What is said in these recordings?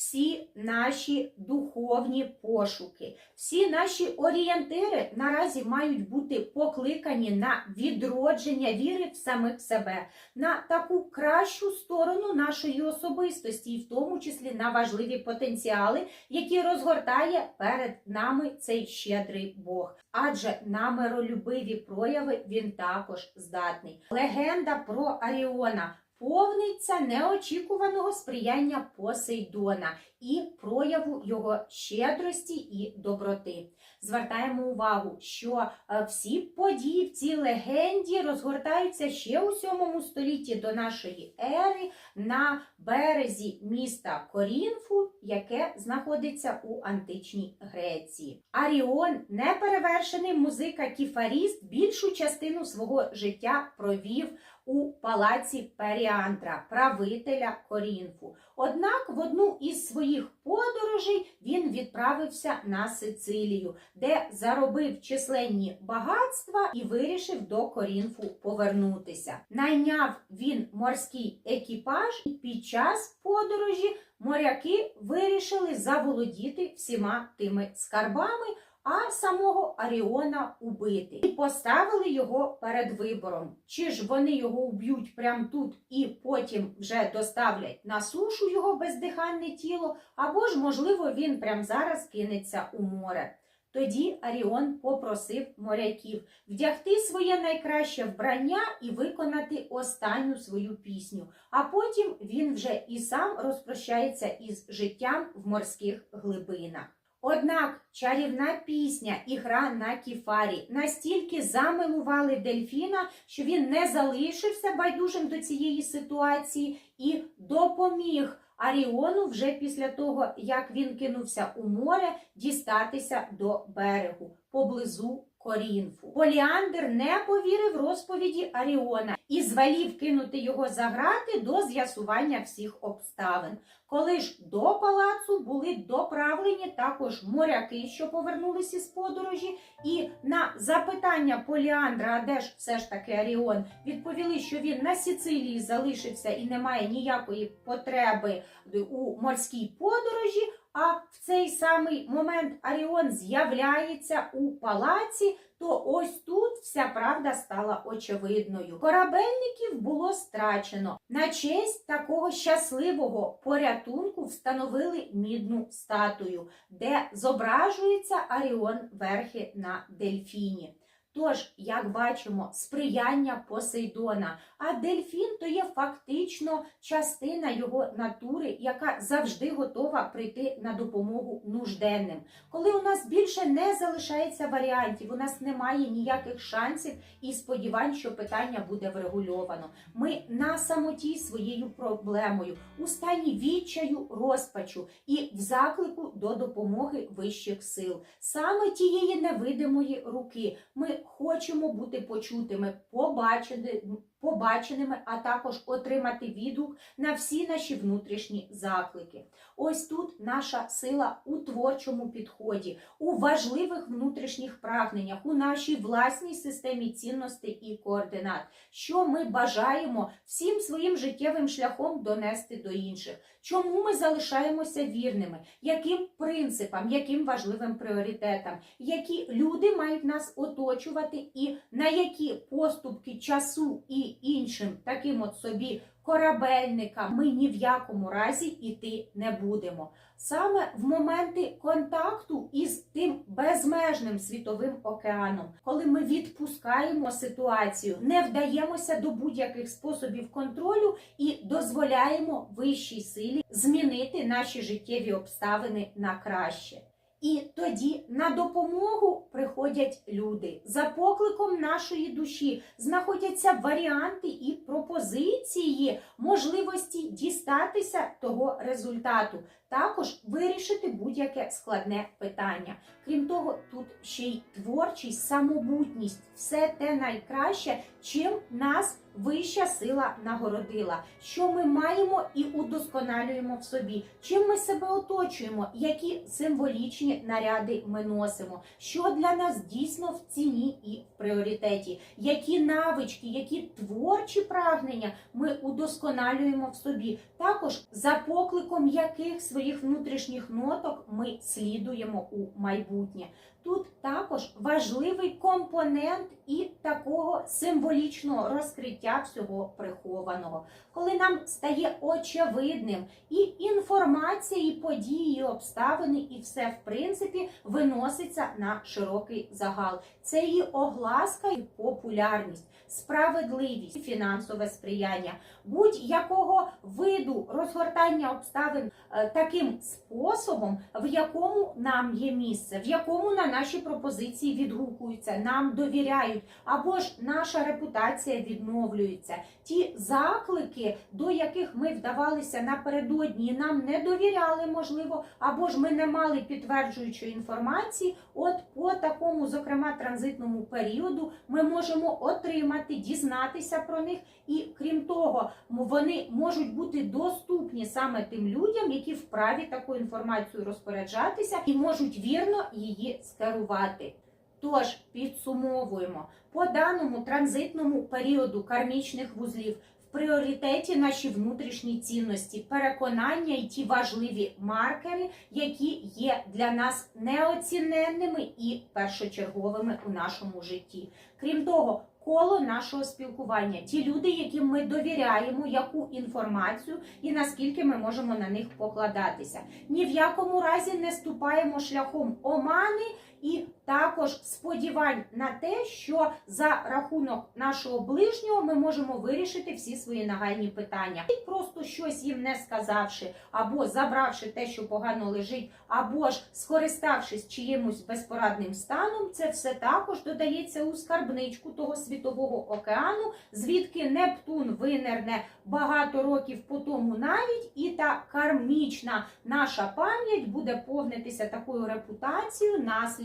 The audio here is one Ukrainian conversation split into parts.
всі наші духовні пошуки, всі наші орієнтири наразі мають бути покликані на відродження віри в самих себе, на таку кращу сторону нашої особистості, і в тому числі на важливі потенціали, які розгортає перед нами цей щедрий Бог. Адже на миролюбиві прояви він також здатний. Легенда про Аріона повниться неочікуваного сприяння Посейдона і прояву його щедрості і доброти. Звертаємо увагу, що е, всі події в цій легенді розгортаються ще у 7 столітті до нашої ери на березі міста Корінфу, яке знаходиться у античній Греції. Аріон, неперевершений музика-кіфаріст, більшу частину свого життя провів у палаці Періандра, правителя Корінфу. Однак в одну із своїх подорожей він відправився на Сицилію, де заробив численні багатства і вирішив до Корінфу повернутися. Найняв він морський екіпаж, і під час подорожі моряки вирішили заволодіти всіма тими скарбами. А самого Аріона убити і поставили його перед вибором. Чи ж вони його вб'ють прямо тут і потім вже доставлять на сушу його бездиханне тіло, або ж, можливо, він прямо зараз кинеться у море. Тоді Аріон попросив моряків вдягти своє найкраще вбрання і виконати останню свою пісню. А потім він вже і сам розпрощається із життям в морських глибинах. Однак чарівна пісня і гра на кіфарі настільки замилували дельфіна, що він не залишився байдужим до цієї ситуації і допоміг Аріону вже після того, як він кинувся у море, дістатися до берегу поблизу Корінфу. Поліандр не повірив розповіді Аріона і звелів кинути його за грати до з'ясування всіх обставин. Коли ж до палацу були доправлені також моряки, що повернулися з подорожі, і на запитання Поліандра, а де ж все ж таки Аріон, відповіли, що він на Сицилії залишився і не має ніякої потреби у морській подорожі. А в цей самий момент Аріон з'являється у палаці, то ось тут вся правда стала очевидною. Корабельників було страчено. На честь такого щасливого порятунку встановили мідну статую, де зображується Аріон верхи на дельфіні. Тож, як бачимо, сприяння Посейдона, а дельфін то є фактично частина його натури, яка завжди готова прийти на допомогу нужденним. Коли у нас більше не залишається варіантів, у нас немає ніяких шансів і сподівань, що питання буде врегульовано. Ми на самоті своєю проблемою, у стані відчаю, розпачу і в заклику до допомоги вищих сил, саме тієї невидимої руки. Ми хочемо бути почутими, побачити, побаченими, а також отримати відгук на всі наші внутрішні заклики. Ось тут наша сила у творчому підході, у важливих внутрішніх прагненнях, у нашій власній системі цінностей і координат, що ми бажаємо всім своїм життєвим шляхом донести до інших. Чому ми залишаємося вірними? Яким принципам, яким важливим пріоритетам, які люди мають нас оточувати, і на які поступки часу і іншим таким от собі корабельникам ми ні в якому разі іти не будемо. Саме в моменти контакту із тим безмежним світовим океаном, коли ми відпускаємо ситуацію, не вдаємося до будь-яких способів контролю і дозволяємо вищій силі змінити наші життєві обставини на краще. І тоді на допомогу приходять люди. За покликом нашої душі знаходяться варіанти і пропозиції можливості дістатися того результату, також вирішити будь-яке складне питання. Крім того, тут ще й творчість, самобутність, все те найкраще, чим нас вища сила нагородила, що ми маємо і удосконалюємо в собі, чим ми себе оточуємо, які символічні наряди ми носимо, що для нас дійсно в ціні і в пріоритеті, які навички, які творчі прагнення ми удосконалюємо в собі. Також за покликом яких своїх внутрішніх ноток ми слідуємо у майбутнє. Тут також важливий компонент і такого символічного розкриття всього прихованого, коли нам стає очевидним і інформація, і події, і обставини, і все в принципі виноситься на широкий загал. Це і огласка, і популярність, справедливість, фінансове сприяння, будь-якого виду розгортання обставин е, таким способом, в якому нам є місце, в якому на наші пропозиції відгукуються, нам довіряють, або ж наша репутація відновлюється. Ті заклики, до яких ми вдавалися напередодні, нам не довіряли, можливо, або ж ми не мали підтверджуючої інформації. От по такому, зокрема, транзитному періоду ми можемо отримати, дізнатися про них, і крім того, вони можуть бути доступні саме тим людям, які вправі таку інформацію розпоряджатися і можуть вірно її скерувати. Тож підсумовуємо по даному транзитному періоду кармічних вузлів. В пріоритеті наші внутрішні цінності, переконання і ті важливі маркери, які є для нас неоціненними і першочерговими у нашому житті. Крім того, коло нашого спілкування, ті люди, яким ми довіряємо, яку інформацію і наскільки ми можемо на них покладатися. Ні в якому разі не ступаємо шляхом омани і також сподівань на те, що за рахунок нашого ближнього ми можемо вирішити всі свої нагальні питання. І просто щось їм не сказавши, або забравши те, що погано лежить, або ж скориставшись чиїмось безпорадним станом, це все також додається у скарбничку того світового океану, звідки Нептун винерне багато років по тому навіть, і та кармічна наша пам'ять буде повнитися такою репутацією,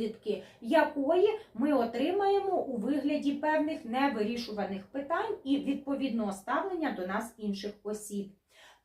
наслідки якої ми отримаємо у вигляді певних невирішуваних питань і відповідного ставлення до нас інших осіб.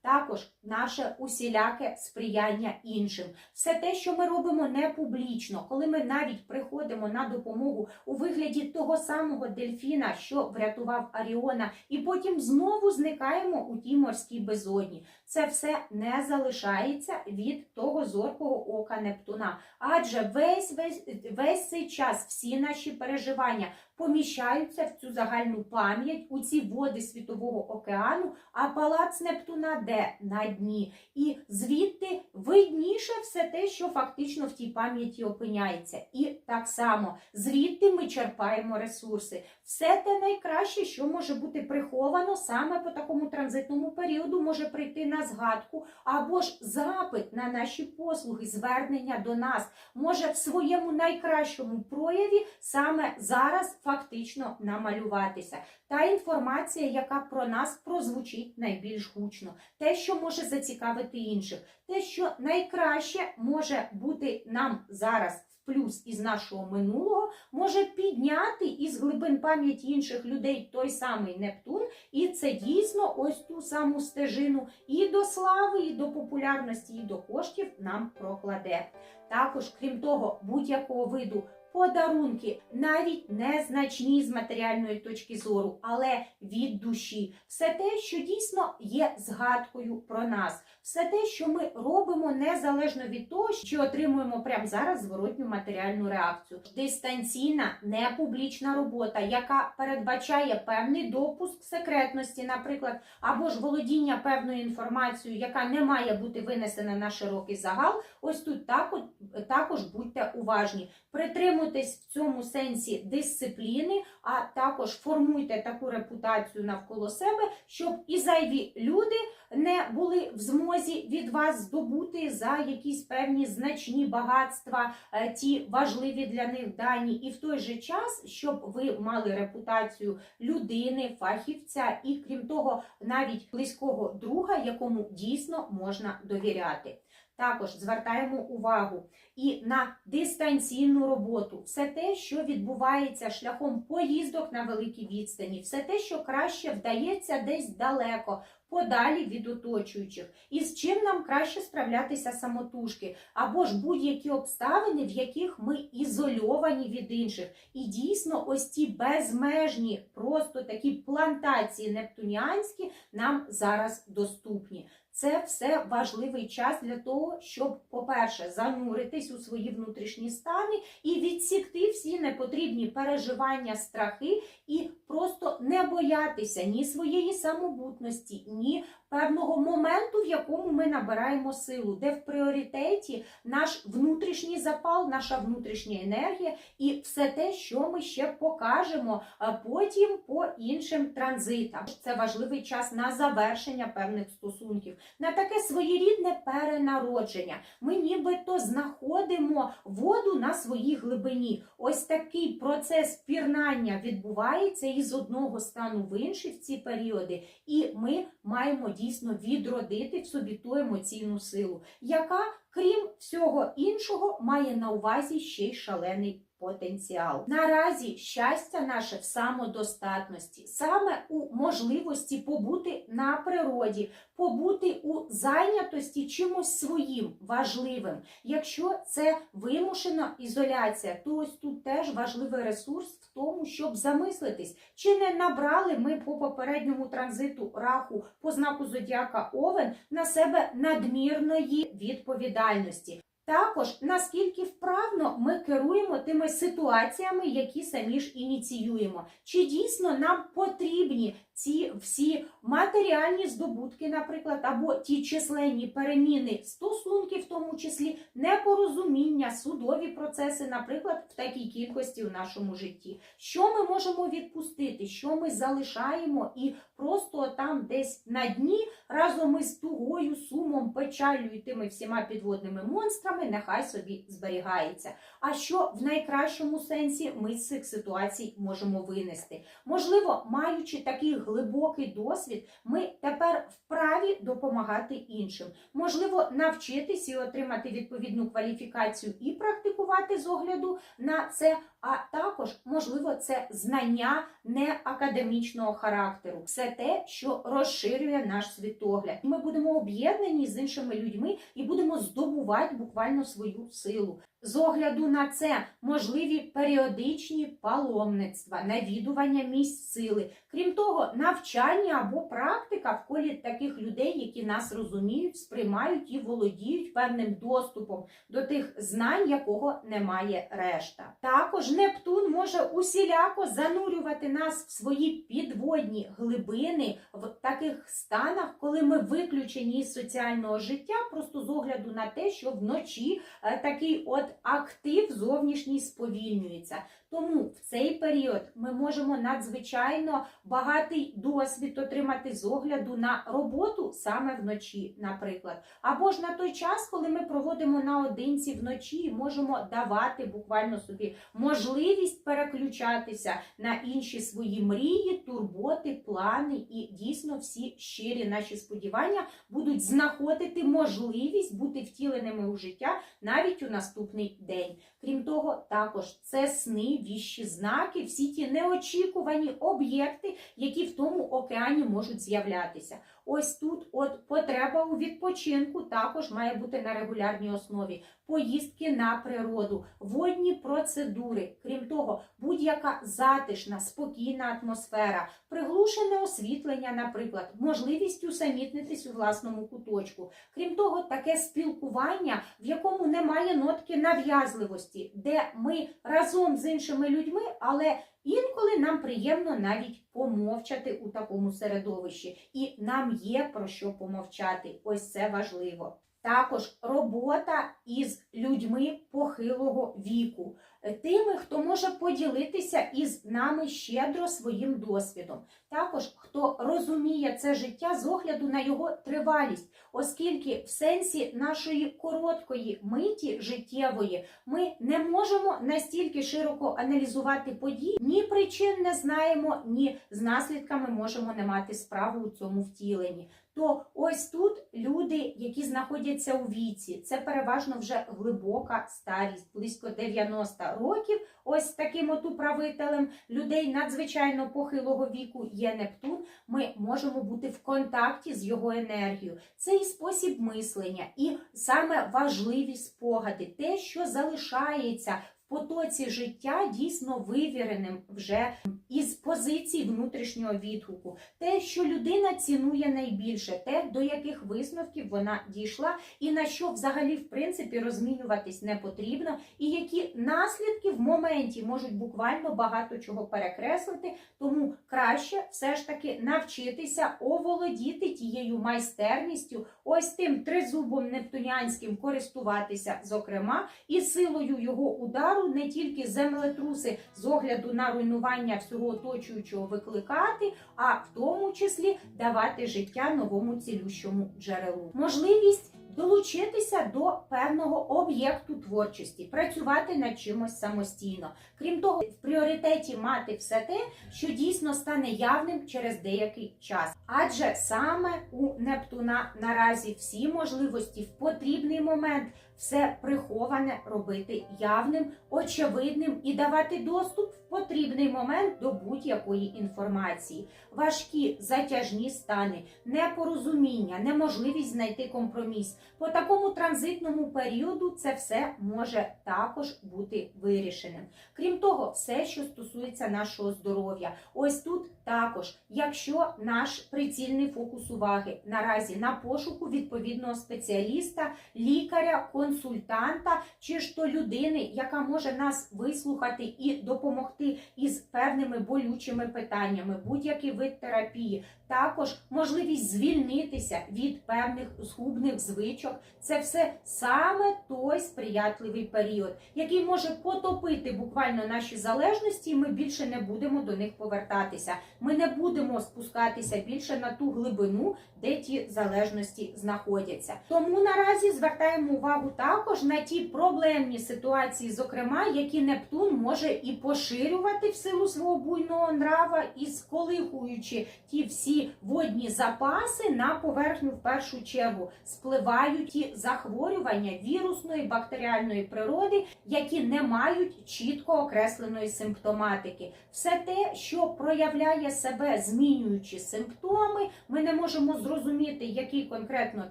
Також наше усіляке сприяння іншим, все те, що ми робимо не публічно, коли ми навіть приходимо на допомогу у вигляді того самого дельфіна, що врятував Аріона, і потім знову зникаємо у тій морській безодні. Це все не залишається від того зоркого ока Нептуна. Адже весь весь весь цей час всі наші переживання поміщаються в цю загальну пам'ять у ці води світового океану, а палац Нептуна де на дні. І звідти видніше все те, що фактично в тій пам'яті опиняється. І так само звідти ми черпаємо ресурси. Все те найкраще, що може бути приховано саме по такому транзитному періоду, може прийти на згадку, або ж запит на наші послуги, звернення до нас може в своєму найкращому прояві саме зараз фактично намалюватися. Та інформація, яка про нас прозвучить найбільш гучно, те, що може зацікавити інших, те, що найкраще може бути нам зараз плюс із нашого минулого, може підняти із глибин пам'яті інших людей той самий Нептун, і це дійсно ось ту саму стежину і до слави, і до популярності, і до коштів нам прокладе. Також, крім того, будь-якого виду подарунки, навіть незначні з матеріальної точки зору, але від душі, все те, що дійсно є згадкою про нас, все те, що ми робимо незалежно від того, що отримуємо прямо зараз зворотню матеріальну реакцію. Дистанційна, непублічна робота, яка передбачає певний допуск секретності, наприклад, або ж володіння певною інформацією, яка не має бути винесена на широкий загал. Ось тут також, також будьте уважні. Притримуйтесь в цьому сенсі дисципліни, а також формуйте таку репутацію навколо себе, щоб і зайві люди не були в змозі від вас здобути за якісь певні значні багатства, е, ті важливі для них дані, і в той же час, щоб ви мали репутацію людини, фахівця і, крім того, навіть близького друга, якому дійсно можна довіряти. Також звертаємо увагу і на дистанційну роботу, все те, що відбувається шляхом поїздок на великій відстані, все те, що краще вдається десь далеко, подалі від оточуючих, і з чим нам краще справлятися самотужки, або ж будь-які обставини, в яких ми ізольовані від інших. І дійсно, ось ці безмежні, просто такі плантації нептуніанські нам зараз доступні. Це все важливий час для того, щоб, по-перше, зануритись у свої внутрішні стани і відсікти всі непотрібні переживання, страхи, і просто не боятися ні своєї самобутності, ні певного моменту, в якому ми набираємо силу, де в пріоритеті наш внутрішній запал, наша внутрішня енергія і все те, що ми ще покажемо потім по іншим транзитам. Це важливий час на завершення певних стосунків, на таке своєрідне перенародження. Ми нібито знаходимо воду на своїй глибині. Ось такий процес пірнання відбувається із одного стану в інший в ці періоди, і ми маємо дійсно відродити в собі ту емоційну силу, яка, крім всього іншого, має на увазі ще й шалений потенціал. Наразі щастя наше в самодостатності, саме у можливості побути на природі, побути у зайнятості чимось своїм важливим. Якщо це вимушена ізоляція, то ось тут теж важливий ресурс в тому, щоб замислитись, чи не набрали ми по попередньому транзиту раху по знаку зодіака Овен на себе надмірної відповідальності. Також наскільки вправно ми керуємо тими ситуаціями, які самі ж ініціюємо, чи дійсно нам потрібні ці всі матеріальні здобутки, наприклад, або ті численні переміни стосунків, в тому числі непорозуміння, судові процеси, наприклад, в такій кількості в нашому житті. Що ми можемо відпустити, що ми залишаємо і просто там десь на дні разом із тугою, сумом, печаллю і тими всіма підводними монстрами нехай собі зберігається. А що в найкращому сенсі ми з цих ситуацій можемо винести? Можливо, маючи такий глибокий досвід, ми тепер вправі допомагати іншим. Можливо, навчитись і отримати відповідну кваліфікацію і практикувати з огляду на це. А також, можливо, це знання не академічного характеру, все те, що розширює наш світогляд. Ми будемо об'єднані з іншими людьми і будемо здобувати буквально свою силу. З огляду на це можливі періодичні паломництва, навідування місць сили, крім того, навчання або практика в колі таких людей, які нас розуміють, сприймають і володіють певним доступом до тих знань, якого немає решта. Також Нептун може усіляко занурювати нас в свої підводні глибини в таких станах, коли ми виключені із соціального життя, просто з огляду на те, що вночі е, такий от актив зовнішній сповільнюється. Тому в цей період ми можемо надзвичайно багатий досвід отримати з огляду на роботу саме вночі, наприклад. Або ж на той час, коли ми проводимо наодинці вночі, і можемо давати буквально собі можливість переключатися на інші свої мрії, турботи, плани, і дійсно всі щирі наші сподівання будуть знаходити можливість бути втіленими у життя навіть у наступний день. Крім того, також це сни, віщі знаки, всі ті неочікувані об'єкти, які в тому океані можуть з'являтися. Ось тут от потреба у відпочинку також має бути на регулярній основі. Поїздки на природу, водні процедури, крім того, будь-яка затишна, спокійна атмосфера, приглушене освітлення, наприклад, можливість усамітнитись у власному куточку. Крім того, таке спілкування, в якому немає нотки нав'язливості, де ми разом з іншими людьми, але Інколи нам приємно навіть помовчати у такому середовищі, і нам є про що помовчати. Ось це важливо. Також робота із людьми похилого віку, тими, хто може поділитися із нами щедро своїм досвідом. Також хто розуміє це життя з огляду на його тривалість, оскільки в сенсі нашої короткої миті життєвої ми не можемо настільки широко аналізувати події, ні причин не знаємо, ні з наслідками можемо не мати справу у цьому втіленні. То ось тут люди, які знаходяться у віці, це переважно вже глибока старість, близько 90 років. Ось таким от управителем людей надзвичайно похилого віку є Нептун. Ми можемо бути в контакті з його енергією. Це і спосіб мислення, і саме важливі спогади, те, що залишається потоці життя, дійсно вивіреним вже із позиції внутрішнього відгуку, те, що людина цінує найбільше, те, до яких висновків вона дійшла, і на що взагалі в принципі розмінюватись не потрібно, і які наслідки в моменті можуть буквально багато чого перекреслити. Тому краще все ж таки навчитися оволодіти тією майстерністю, ось тим тризубом нептунянським користуватися, зокрема, і силою його удару не тільки землетруси з огляду на руйнування всього оточуючого викликати, а в тому числі давати життя новому цілющому джерелу. Можливість долучитися до певного об'єкту творчості, працювати над чимось самостійно. Крім того, в пріоритеті мати все те, що дійсно стане явним через деякий час. Адже саме у Нептуна наразі всі можливості в потрібний момент все приховане робити явним, очевидним і давати доступ в потрібний момент до будь-якої інформації. Важкі затяжні стани, непорозуміння, неможливість знайти компроміс. По такому транзитному періоду це все може також бути вирішеним. Крім того, все, що стосується нашого здоров'я, ось тут також, якщо наш прицільний фокус уваги наразі на пошуку відповідного спеціаліста, лікаря, консультанта чи ж то людини, яка може нас вислухати і допомогти із певними болючими питаннями, будь-який вид терапії, також можливість звільнитися від певних згубних звичок. Це все саме той сприятливий період, який може потопити буквально наші залежності, і ми більше не будемо до них повертатися. Ми не будемо спускатися більше на ту глибину, де ті залежності знаходяться. Тому наразі звертаємо увагу також на ті проблемні ситуації, зокрема, які Нептун може і поширювати в силу свого буйного нрава, і сколихуючи ті всі водні запаси на поверхню в першу чергу, спливають ті захворювання вірусної бактеріальної природи, які не мають чітко окресленої симптоматики. Все те, що проявляє себе, змінюючи симптоми, ми не можемо зрозуміти, який конкретно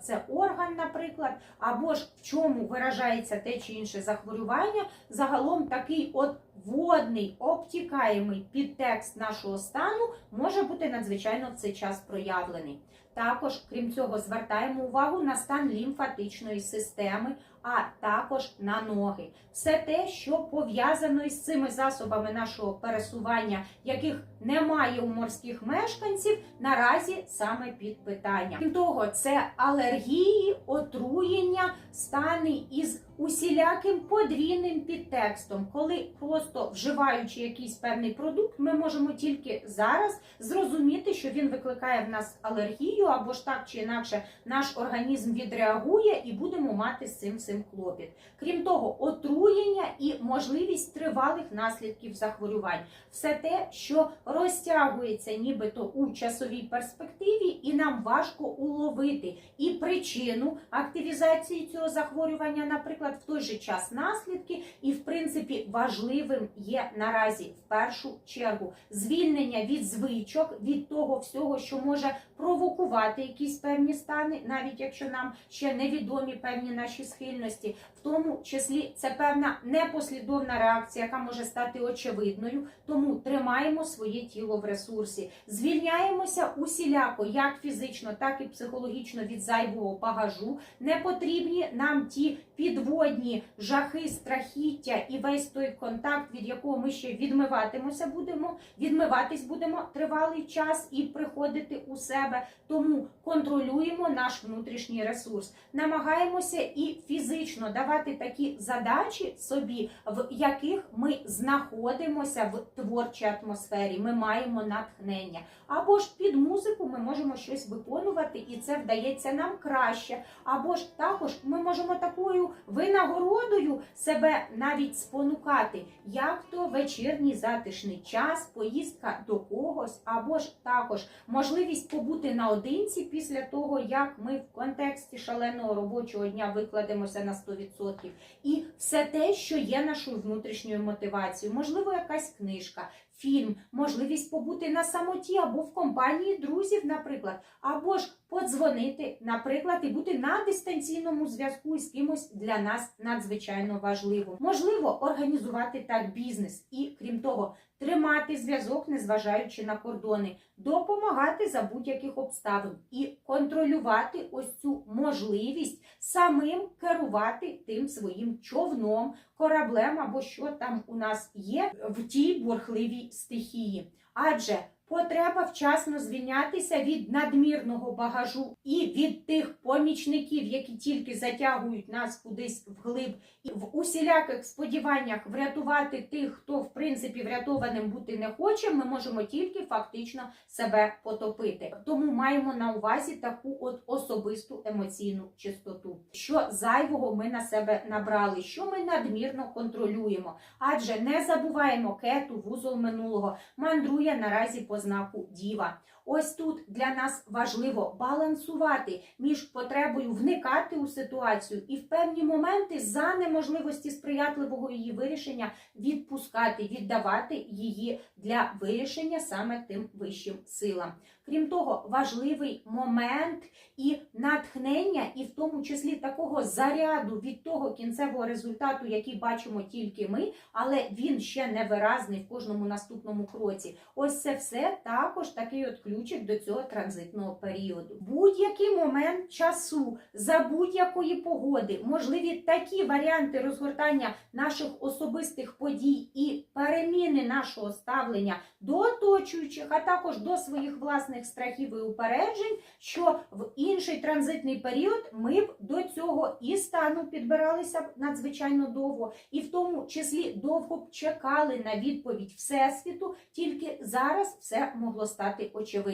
це орган, наприклад, або ж в чому виражається те чи інше захворювання. Загалом такий от водний, обтікаємий підтекст нашого стану може бути надзвичайно в цей час проявлений. Також, крім цього, звертаємо увагу на стан лімфатичної системи, а також на ноги. Все те, що пов'язано із цими засобами нашого пересування, яких немає у морських мешканців, наразі саме під питанням. Крім того, це алергії, отруєння, стани із усіляким подвійним підтекстом, коли просто вживаючи якийсь певний продукт, ми можемо тільки зараз зрозуміти, що він викликає в нас алергію, або ж так чи інакше наш організм відреагує і будемо мати з цим всім клопіт. Крім того, отруєння і можливість тривалих наслідків захворювань, все те, що розтягується нібито у часовій перспективі, і нам важко уловити. І причину активізації цього захворювання, наприклад, в той же час наслідки, і в принципі важливим є наразі в першу чергу звільнення від звичок, від того всього, що може провокувати якісь певні стани, навіть якщо нам ще невідомі певні наші схильності, в тому числі це певна непослідовна реакція, яка може стати очевидною. Тому тримаємо своє тіло в ресурсі, звільняємося усіляко, як фізично, так і психологічно від зайвого багажу. Не потрібні нам ті підводні жахи, страхіття і весь той контакт, від якого ми ще відмиватимося будемо, відмиватись будемо тривалий час і приходити у себе. Тому контролюємо наш внутрішній ресурс, намагаємося і фізично фізично давати такі задачі собі, в яких ми знаходимося в творчій атмосфері, ми маємо натхнення. Або ж під музику ми можемо щось виконувати, і це вдається нам краще. Або ж також ми можемо такою винагородою себе навіть спонукати, як то вечірній затишний час, поїздка до когось, або ж також можливість побути наодинці після того, як ми в контексті шаленого робочого дня викладемося на 100%. І все те, що є нашою внутрішньою мотивацією, можливо, якась книжка. Фільм, можливість побути на самоті або в компанії друзів, наприклад, або ж подзвонити, наприклад, і бути на дистанційному зв'язку із кимось для нас надзвичайно важливо. Можливо, організувати так бізнес і, крім того, тримати зв'язок, незважаючи на кордони, допомагати за будь-яких обставин і контролювати ось цю можливість самим керувати тим своїм човном, кораблем або що там у нас є в тій бурхливій стихії. Адже Потреба вчасно звільнятися від надмірного багажу і від тих помічників, які тільки затягують нас кудись вглиб, і в усіляких сподіваннях врятувати тих, хто в принципі врятованим бути не хоче, ми можемо тільки фактично себе потопити. Тому маємо на увазі таку от особисту емоційну чистоту. Що зайвого ми на себе набрали, що ми надмірно контролюємо, адже не забуваємо кету, вузол минулого, мандрує наразі по знаку діва. Ось тут для нас важливо балансувати між потребою вникати у ситуацію і в певні моменти за неможливості сприятливого її вирішення відпускати, віддавати її для вирішення саме тим вищим силам. Крім того, важливий момент і натхнення, і в тому числі такого заряду від того кінцевого результату, який бачимо тільки ми, але він ще не виразний в кожному наступному кроці. Ось це все також такий от ключик до цього транзитного періоду. Будь-який момент часу за будь-якої погоди, можливі такі варіанти розгортання наших особистих подій і переміни нашого ставлення до оточуючих, а також до своїх власних страхів і упереджень, що в інший транзитний період ми б до цього і стану підбиралися б надзвичайно довго, і в тому числі довго б чекали на відповідь Всесвіту, тільки зараз все могло стати очевидним.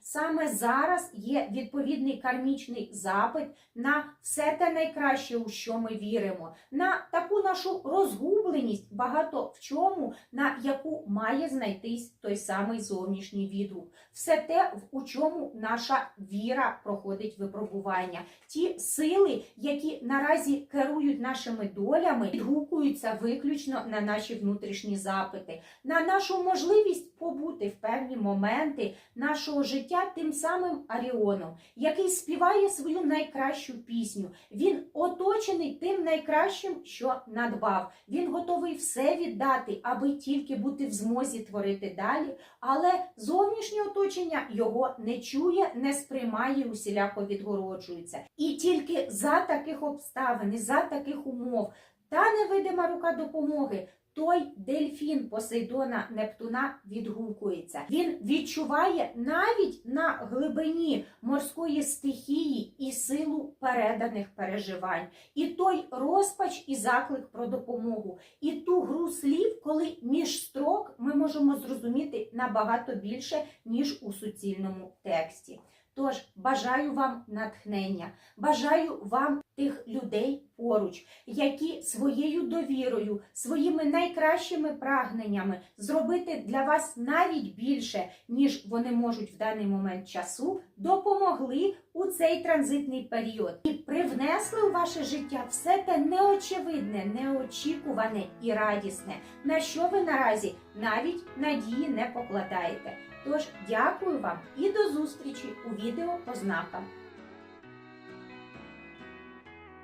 Саме зараз є відповідний кармічний запит на все те найкраще, у що ми віримо, на таку нашу розгубленість, багато в чому, на яку має знайтись той самий зовнішній відгук. Все те, у чому наша віра проходить випробування. Ті сили, які наразі керують нашими долями, відгукуються виключно на наші внутрішні запити, на нашу можливість побути в певні моменти нашого життя тим самим Аріоном, який співає свою найкращу пісню. Він оточений тим найкращим, що надбав. Він готовий все віддати, аби тільки бути в змозі творити далі, але зовнішнє оточення його не чує, не сприймає, усіляко відгороджується. І тільки за таких обставин, за таких умов та невидима рука допомоги. Той дельфін Посейдона Нептуна відгукується. Він відчуває навіть на глибині морської стихії і силу переданих переживань, і той розпач і заклик про допомогу, і ту гру слів, коли між строк ми можемо зрозуміти набагато більше, ніж у суцільному тексті. Тож бажаю вам натхнення, бажаю вам тих людей поруч, які своєю довірою, своїми найкращими прагненнями зробити для вас навіть більше, ніж вони можуть в даний момент часу, допомогли у цей транзитний період і привнесли у ваше життя все те неочевидне, неочікуване і радісне, на що ви наразі навіть надії не покладаєте. Тож дякую вам і до зустрічі у відео по знакам.